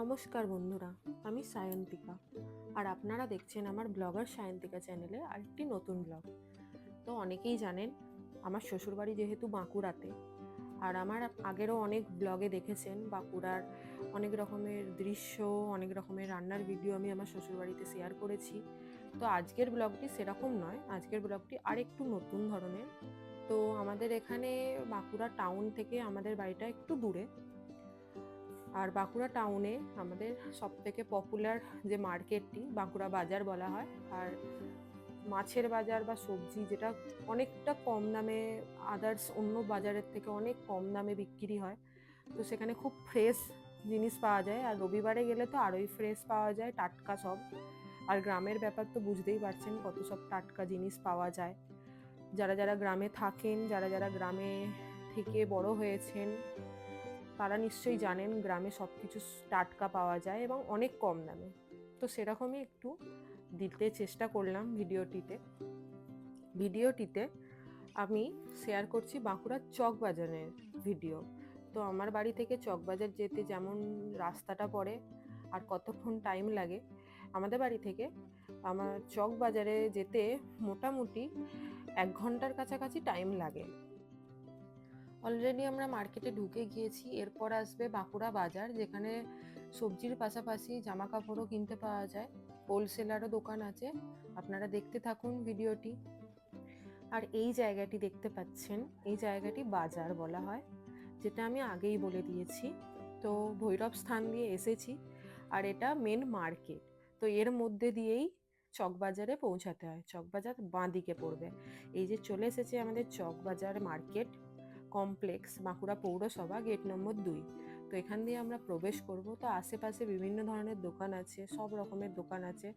নমস্কার বন্ধুরা, আমি সায়ন্তিকা। আর আপনারা দেখছেন আমার ব্লগার সায়ন্তিকা চ্যানেলে আরেকটি নতুন ব্লগ। তো অনেকেই জানেন, আমার শ্বশুরবাড়ি যেহেতু বাঁকুড়াতে, আর আমার আগেরও অনেক ব্লগে দেখেছেন বাঁকুড়ার অনেক রকমের দৃশ্য, অনেক রকমের রান্নার ভিডিও আমি আমার শ্বশুরবাড়িতে শেয়ার করেছি। তো আজকের ব্লগটি সেরকম নয়, আজকের ব্লগটি আরেকটু নতুন ধরনের। তো আমাদের এখানে বাঁকুড়া টাউন থেকে আমাদের বাড়িটা একটু দূরে। আর বাঁকুড়া টাউনে আমাদের সব থেকে পপুলার যে মার্কেটটি বাঁকুড়া বাজার বলা হয়, আর মাছের বাজার বা সবজি যেটা অনেকটা কম দামে আদার্স অন্য বাজারের থেকে অনেক কম দামে বিক্রি হয়। তো সেখানে খুব ফ্রেশ জিনিস পাওয়া যায়, আর রবিবারে গেলে তো আরোই ফ্রেশ পাওয়া যায়, টাটকা সব। আর গ্রামের ব্যাপার তো বুঝতেই পারছেন কত সব টাটকা জিনিস পাওয়া যায়। যারা যারা গ্রামে থাকেন, যারা যারা গ্রামে থেকে বড় হয়েছেন তারা নিশ্চয়ই জানেন গ্রামে সব কিছু টাটকা পাওয়া যায় এবং অনেক কম দামে। তো সেরকমই একটু দিতে চেষ্টা করলাম ভিডিওটিতে। ভিডিওটিতে আমি শেয়ার করছি বাঁকুড়ার চকবাজারের ভিডিও তো আমার বাড়ি থেকে চকবাজার যেতে যেমন রাস্তাটা পড়ে আর কতক্ষণ টাইম লাগে, আমাদের বাড়ি থেকে আমার চকবাজারে যেতে মোটামুটি এক ঘণ্টার কাছাকাছি টাইম লাগে। অলরেডি আমরা মার্কেটে ঢুকে গিয়েছি। এরপর আসবে বাঁকুড়া বাজার, যেখানে সবজির পাশাপাশি জামা কাপড়ও কিনতে পাওয়া যায়। হোলসেলারও দোকান আছে। আপনারা দেখতে থাকুন ভিডিওটি। আর এই জায়গাটি দেখতে পাচ্ছেন, এই জায়গাটি বাজার বলা হয়, যেটা আমি আগেই বলে দিয়েছি। তো ভৈরব স্থান দিয়ে এসেছি, আর এটা মেন মার্কেট তো এর মধ্যে দিয়েই চকবাজারে পৌঁছাতে হয়। চকবাজার বাঁ দিকে পড়বে। এই যে চলে এসেছে আমাদের চকবাজার মার্কেট কমপ্লেক্স বাঁকুড়া পৌরসভা গেট নম্বর দুই। তো এখান দিয়ে আমরা প্রবেশ করব। তো আশেপাশে বিভিন্ন ধরনের দোকান আছে, সব রকমের দোকান আছে।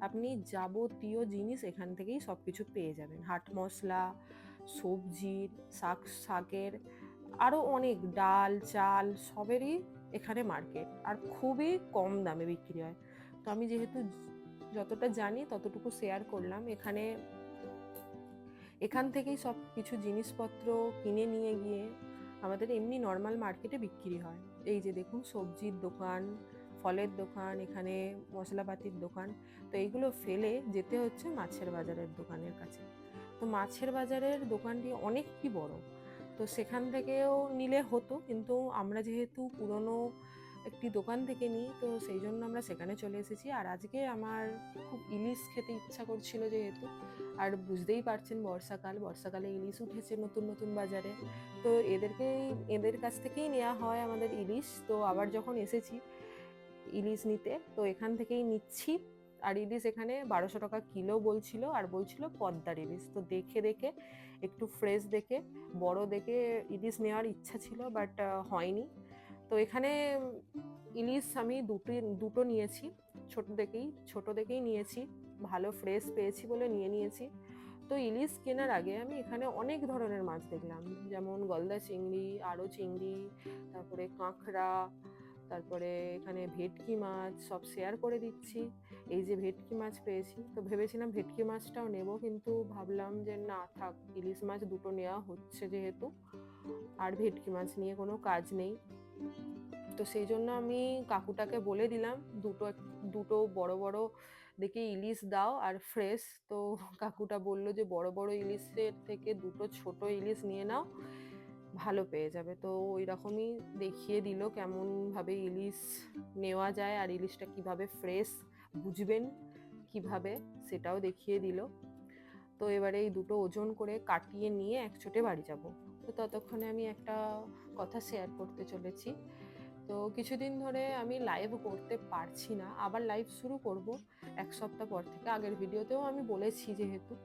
আপনি যাবতীয় জিনিস এখান থেকেই সব কিছু পেয়ে যাবেন। হাট মশলা সবজির শাক, শাকের আরও অনেক ডাল, চাল, সবেরই এখানে মার্কেট। আর খুবই কম দামে বিক্রি হয়। তো আমি যেহেতু যতটা জানি, ততটুকু শেয়ার করলাম। এখানে এখান থেকেই সব কিছু জিনিসপত্র কিনে নিয়ে গিয়ে আমাদের এমনি নর্মাল মার্কেটে বিক্রি হয়। এই যে দেখুন, সবজির দোকান, ফলের দোকান, এখানে মশলাপাতির দোকান, তো এইগুলো ফেলে যেতে হচ্ছে মাছের বাজারের দোকানের কাছে। তো মাছের বাজারের দোকানটি অনেকটি বড়, তো সেখান থেকেও নিলে হতো, কিন্তু আমরা যেহেতু পুরনো একটি দোকান থেকে নিই। তো সেই জন্য আমরা সেখানে চলে এসেছি। আর আজকে আমার খুব ইলিশ খেতে ইচ্ছা করছিল যেহেতু। আর বুঝতেই পারছেন বর্ষাকাল। বর্ষাকালে ইলিশ উঠেছে নতুন নতুন বাজারে। তো এদেরকেই এদের কাছ থেকেই নেওয়া হয় আমাদের ইলিশ। তো আবার যখন এসেছি ইলিশ নিতে, তো এখান থেকেই নিচ্ছি। আর ইলিশ এখানে বারোশো টাকা কিলো বলছিল। আর বলছিল পদ্মার ইলিশ। তো দেখে দেখে, একটু ফ্রেশ দেখে, বড় দেখে ইলিশ নেওয়ার ইচ্ছা ছিল বাট হয়নি। তো এখানে ইলিশ আমি দুটো দুটো নিয়েছি। ছোট দেখেই ছোট দেখেই নিয়েছি। ভালো ফ্রেশ পেয়েছি বলে নিয়ে নিয়েছি। তো ইলিশ কেনার আগে আমি এখানে অনেক ধরনের মাছ দেখলাম। যেমন গলদা চিংড়ি, আরও চিংড়ি, তারপরে কাঁকড়া, তারপরে এখানে ভেটকি মাছ সব শেয়ার করে দিচ্ছি। এই যে ভেটকি মাছ পেয়েছি, তো ভেবেছিলাম ভেটকি মাছটাও নেব, কিন্তু ভাবলাম যে না থাক, ইলিশ মাছ দুটো নেওয়া হচ্ছে যেহেতু। আর ভেটকি মাছ নিয়ে কোনো কাজ নেই। তো সেই জন্য আমি কাকুটাকে বলে দিলাম, দুটো দুটো বড় বড় দেখে ইলিশ দাও আর ফ্রেশ। তো কাকুটা বলল যে, বড় বড় ইলিশের থেকে দুটো ছোট ইলিশ নিয়ে নাও, ভালো পেয়ে যাবে। তো ওই রকমই দেখিয়ে দিল কেমনভাবে ইলিশ নেওয়া যায় আর ইলিশটা কীভাবে ফ্রেশ বুঝবেন কীভাবে সেটাও দেখিয়ে দিল। তো এবারে এই দুটো ওজন করে কাটিয়ে নিয়ে একচোটে বাড়ি যাব। তো ততক্ষণে আমি একটা কথা শেয়ার করতে চলেছি। তো কিছুদিন ধরে আমি লাইভ করতে পারছি না। আবার লাইভ শুরু করব এক সপ্তাহ পর থেকে। আগের ভিডিওতেও আমি বলেছি যেহেতু।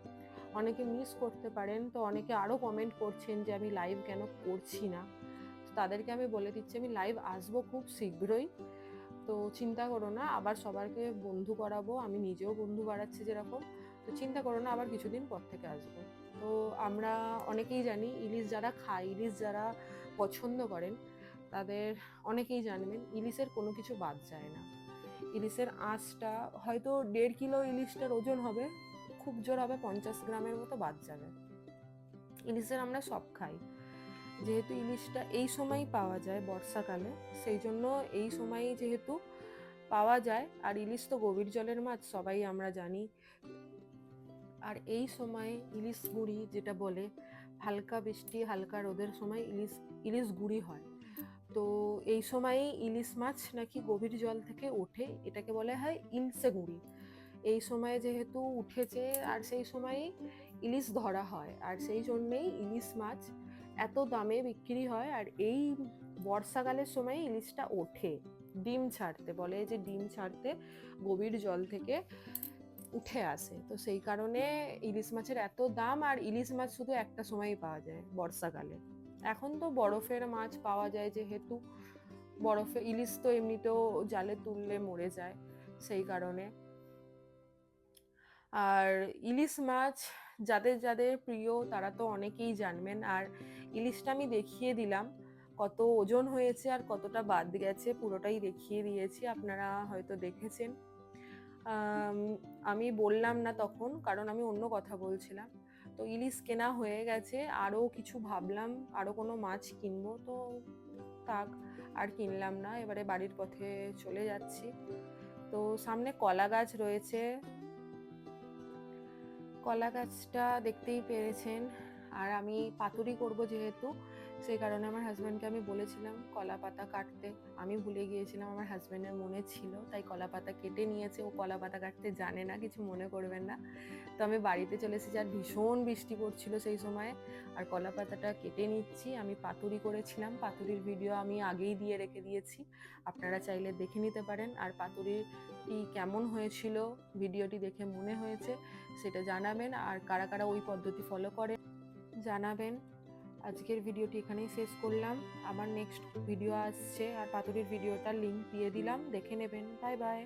অনেকে মিস করতে পারেন। তো অনেকে আরও কমেন্ট করছেন যে আমি লাইভ কেন করছি না। তো তাদেরকে আমি বলে দিচ্ছি, আমি লাইভ আসব খুব শীঘ্রই। তো চিন্তা করো না, আবার সবারকে বন্ধু করাবো। আমি নিজেও বন্ধু বাড়াচ্ছি যেরকম। তো চিন্তা করো না, আবার কিছুদিন পর থেকে আসব। তো আমরা অনেকেই জানি, ইলিশ যারা খায়, ইলিশ যারা পছন্দ করেন, তাদের অনেকেই জানবেন, ইলিশের কোনো কিছু বাদ যায় না। ইলিশের আঁশটা, হয়তো দেড় কিলো ইলিশটার ওজন হবে, খুব জোর হবে, পঞ্চাশ গ্রামের মতো বাদ যাবে। ইলিশের আমরা সব খাই। যেহেতু ইলিশটা এই সময়ই পাওয়া যায় বর্ষাকালে, সেই জন্য এই সময়ই যেহেতু পাওয়া যায়, আর ইলিশ তো গভীর জলের মাছ, সবাই আমরা জানি আর এই সময়ে ইলিশ গুঁড়ি যেটা বলে, হালকা বৃষ্টি, হালকা রোদের সময় ইলিশ ইলিশ গুঁড়ি হয়। তো এই সময়েই ইলিশ মাছ নাকি গভীর জল থেকে ওঠে, এটাকে বলা হয় ইলসে গুঁড়ি। এই সময়ে যেহেতু উঠেছে, আর সেই সময়েই ইলিশ ধরা হয়, আর সেই জন্যেই ইলিশ মাছ এত দামে বিক্রি হয়, আর এই বর্ষাকালের সময় ইলিশটা ওঠে। ডিম ছাড়তে, বলে যে ডিম ছাড়তে গভীর জল থেকে উঠে আসে। তো সেই কারণে ইলিশ মাছের এত দাম আর ইলিশ মাছ শুধু একটা সময়ই পাওয়া যায় বর্ষাকালে। এখন তো বরফের মাছ পাওয়া যায় যেহেতু। বরফে ইলিশ তো এমনিতেও জালে তুললে মরে যায় সেই কারণে। আর ইলিশ মাছ যাদের যাদের প্রিয় তারা তো অনেকেই জানবেন। আর ইলিশটা আমি দেখিয়ে দিলাম, কত ওজন হয়েছে আর কতটা বাদ গেছে, পুরোটাই দেখিয়ে দিয়েছি। আপনারা হয়তো দেখেছেন। আম, বললাম না তখন কারণ আমি অন্য কথা বলছিলাম। তো ইলিশ কেনা হয়ে গেছে আরও কিছু ভাবলাম আরও কোনো মাছ কিনবো তো থাক আর কিনলাম না এবারে বাড়ির পথে চলে যাচ্ছি। তো সামনে কলা গাছ রয়েছে। কলা গাছটা দেখতেই পেরেছেন আর আমি পাতুরি করব যেহেতু সেই কারণে আমার হাজব্যান্ডকে আমি বলেছিলাম, কলা পাতা কাটতে। আমি ভুলে গিয়েছিলাম, আমার হাজব্যান্ডের মনে ছিল, তাই কলা পাতা কেটে নিয়েছে। ও কলা পাতা কাটতে জানে না, কিছু মনে করবেন না। তো আমি বাড়িতে চলে এসেছি, আর ভীষণ বৃষ্টি পড়ছিল সেই সময়। আর কলা পাতাটা কেটে নিচ্ছি, আমি পাতুরি করেছিলাম। পাতুরির ভিডিও আমি আগেই দিয়ে রেখে দিয়েছি। আপনারা চাইলে দেখে নিতে পারেন। আর পাতুরিটি কেমন হয়েছিল ভিডিওটি দেখে মনে হয়েছে, সেটা জানাবেন। আর কারা কারা ওই পদ্ধতি ফলো করে জানাবেন। আজকের ভিডিওটি এখানেই শেষ করলাম। আমার নেক্সট ভিডিও আসছে আর পাতুরির ভিডিওটার লিঙ্ক দিয়ে দিলাম। দেখে নেবেন। Bye bye